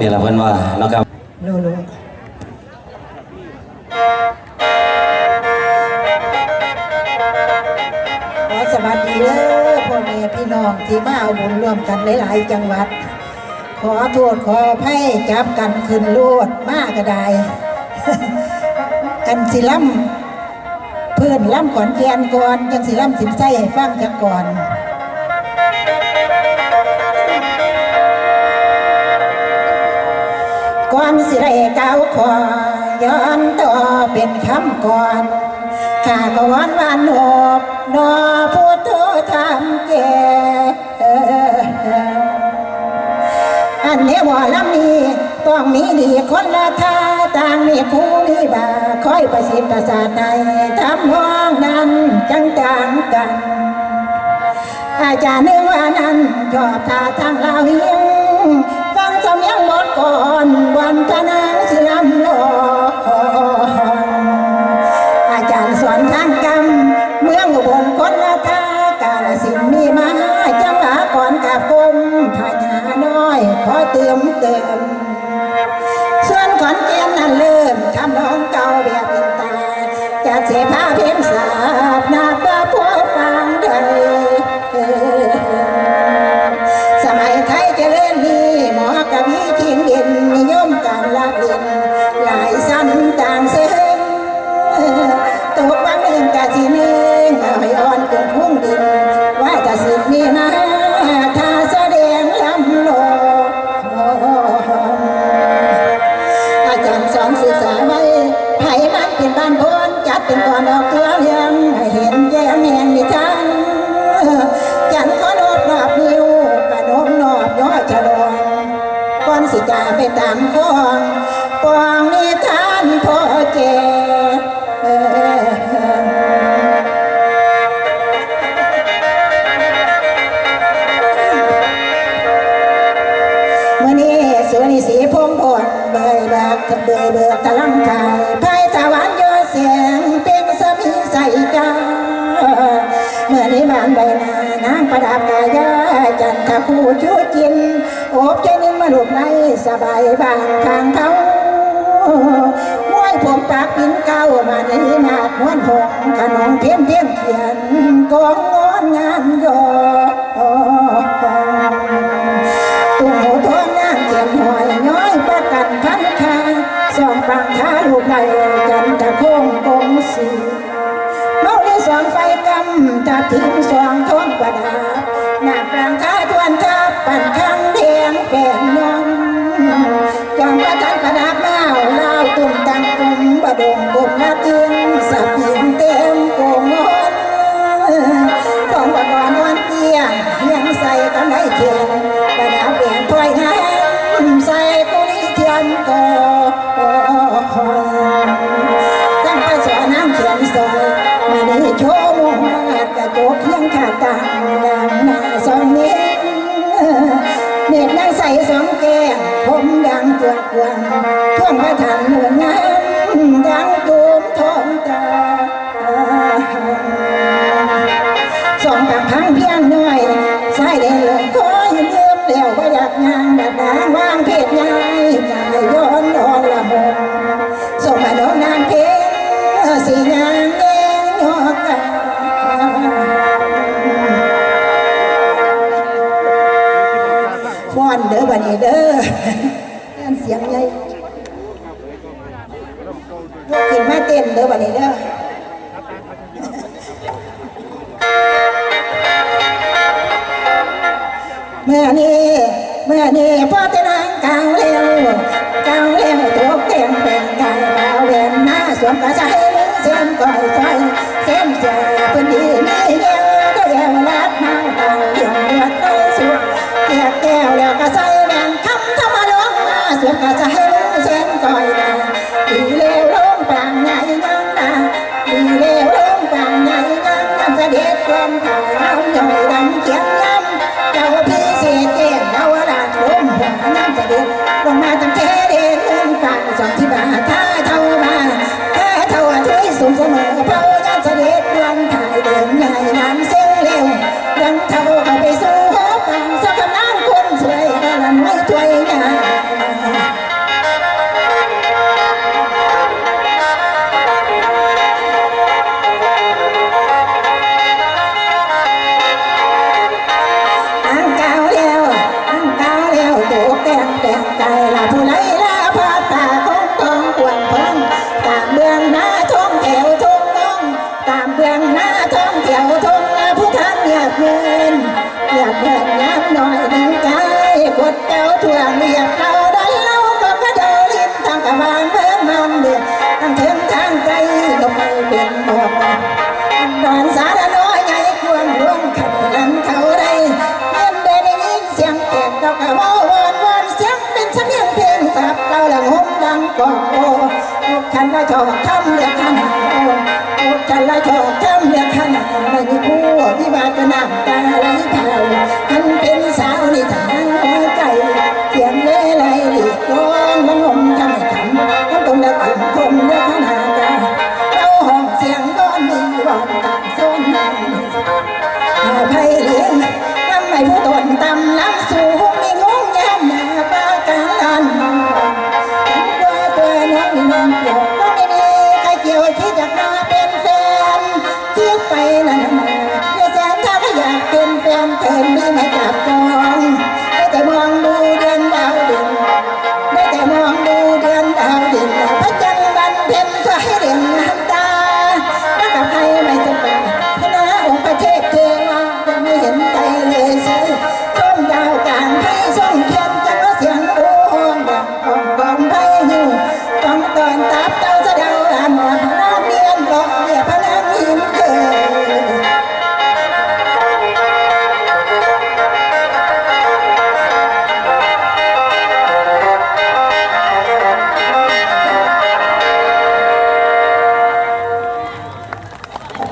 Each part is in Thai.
นี่แหละเพิ่นว่าเนาะครับรู้รู้ขอสวัสดีเด้อพ่อแม่พี่น้องที่มาเอาบุญร่วมกันหลายๆจังหวัด ขอโทษขออภัยจับกันขึ้นโลดมากก็ได้อันสิล่ำเพื่อนล่ำก่อนเกียนก่อนยังสิล่ำสินใจให้ฟังจักก่อน อนสิได้ก้าวขอย้อนต่อเป็นคำก่อนข้าก็วอนวานโอบนอพุทโธธรรมแก่อันนี้ว่าลำนี้ต้องมีดีคนละท่าต่างมีครูมีบาคอยประสิทธิ์ประสาทในทำห้องนั้นจังจางกัน อาจารย์นึกว่านั้นชอบท่าทางลาวเฮียง ก่อนวันพระนางสิลำ ยเบิกเบยเบิกตะลังไทยไพตะวันโยเสียงเป็นสมีใส่กาเมื่อนี้บานใบหน้านางประดับกายาจันทคู่ชูจินโอบใจนิ่งมาหลูกในสบายบางทางเขามวยผมปากปินเก้ามาในนาดนวลหงขนมเพียนเพียนเขียนกองงอนงานยอ สองไฟกำตาทิ้งสองท้องประดับหน้ากลางท้าทวนทับปั่นข้างเดียงแก่นน ส่สองแก้มผมดังตัวกวางท่วงพระถันเหมือนน้ำดังตูมทองตา ฟ้อนเด้อบันนี้เด้อ ก็จะให้เส้นก่อยนะดีเลวลงปางไหญ่ยังนะดีเลวลงปางไหญ่ยังน้ำเสด็จกลมเขาเอาหน่อยดำเขียนย้ำเจ้าพี่เสียเจ้งดาวดาลมหัวน้ำเสด็จลงมาตั้งเทเดนเงินฝ่าสองที่ ดเจ้าถ่วเรียเราได้เราก็กระโดดลิ้นทางกระบาลเมืองมันเดือดทางถึงทางไกลก็ไม่เป็นบอกดอนสารน้อยใหญ่ควงร่วงขันกันเขาได้เงินได้ได้ยินเสียงแตกดอกกระว้าวอนวอนเสียงเป็นเสมียงเพลงสับเราหละงมดังกองโอลูกขันละชอบทำเรียกขนาโอลูกขันละชอบทำเรียกขนาไม่มีคู่วิวาทน้ำตาไหลเผาน ไม่ผู้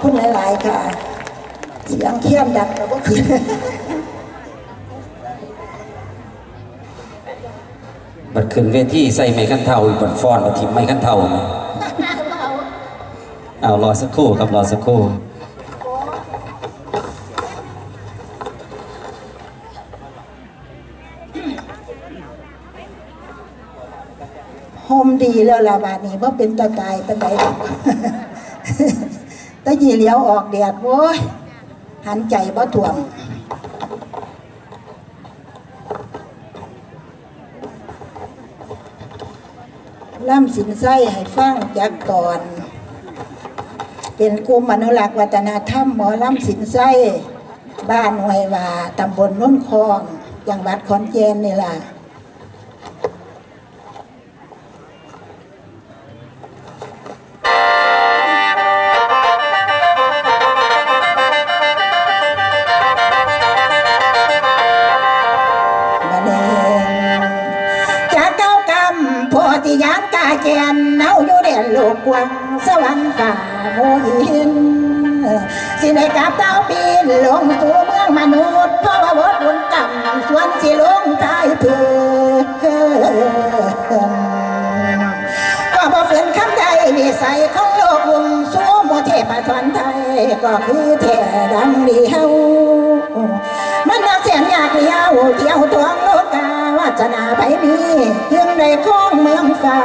คุณหลาย ๆ ค่ะ เสียงเขี้ยมดังแล้วก็คือบัดขึ้นเวทีใส่ไม้ขั้นเท่าอีกบัดฟ้อนบัดทิมไม้ขั้นเท่าเอารอสักครู่ครับรอสักครู่โฮมดีแล้วล่ะบาดนี้ว่าเป็นตาตายตาใดหรอก ตายีเหลียวออกแดดโว้ยหันใจบ่ถ่วงล่ำสินไส้ให้ฟังจากตอน เป็นกลุ่มอนุรักษ์วัฒนธรรมหมอล่ำสินไส้บ้านหวยวาตำบลนุ่นคลองจังหวัดขอนแก่นนี่ละ ทพทนไทยก็คือแท่ดังเดียว มันนักเสียนอยากเลี้ยวเที่ยวทวงโลกาวาจนาไปมีเพียงในของเมืองฟ้า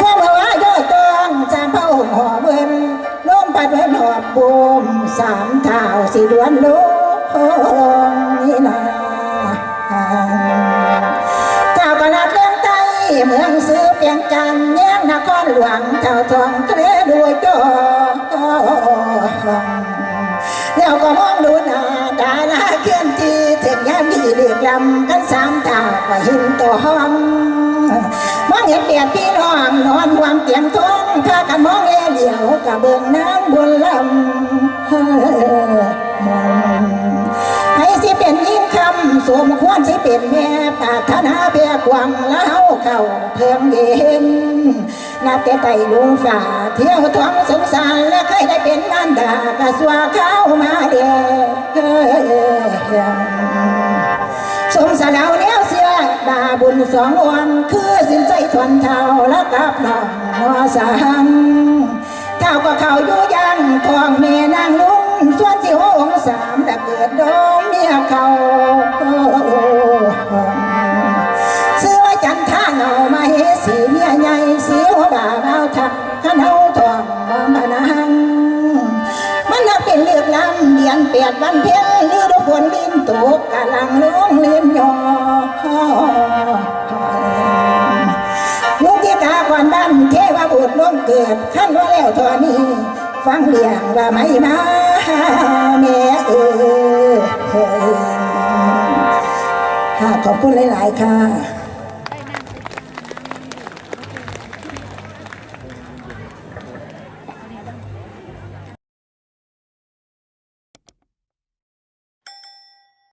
พวกเมื่อวาโยตองจามเป้าหอเบิ้นลมปัดเบิ้นหอบบูมสามเท้าสีดวนลงนี่นาเจ้ากนัดเลี้ยงไตเมืองซื้อ เปียงจันทน์แย่งนครหลวงเจ้าทองทะเลด้วยจอแล้วก็มองดูหน้าตาลาเคลื่อนที่ถึงยามีเดือดลำกันสามตาก็ห็นตัวห้องมองเห็นเดียดพี่น้องนอนวางเตียงท้องถ้ากันมองแลเหลียวกับเบื้องน้ำบนลำ สิเป็นยิ่งคำสมควรสิเป็นแม่ปารถนาเพียกวังแล้วเข้าเพิ่มเย็นนับแต่ไต่ลุงฝ่า เที่ยวท้องสงสารและเคยได้เป็นนานดากระสวาเข้ามาเดียสมสารเอาแล้วเสียดาบุญสองวันคือสินใจทวนเท่าและกับน้องนอสามเท่าก็เขาอยู่ยังทองเมนางลุง ส่วนที่โองสามแต่เกิดดมเมียเขาซื้อไว้จันท่าเงามาเฮสีเมียใหญ่สีหัวบ่าเบาทักขันเฮาทองมานังมันนับเป็นเลือกลำเดือนเปียดวันเพ็ญฤดูฝนดินตกกะลังลงเลียนยอยุคที่กาก่อนบ้านเทวบุตรลงท่านว่าแล้วเทอนี้ฟังเรียงว่าไม่มา แม่เออขอบคุณหลาย ๆ ค่ะ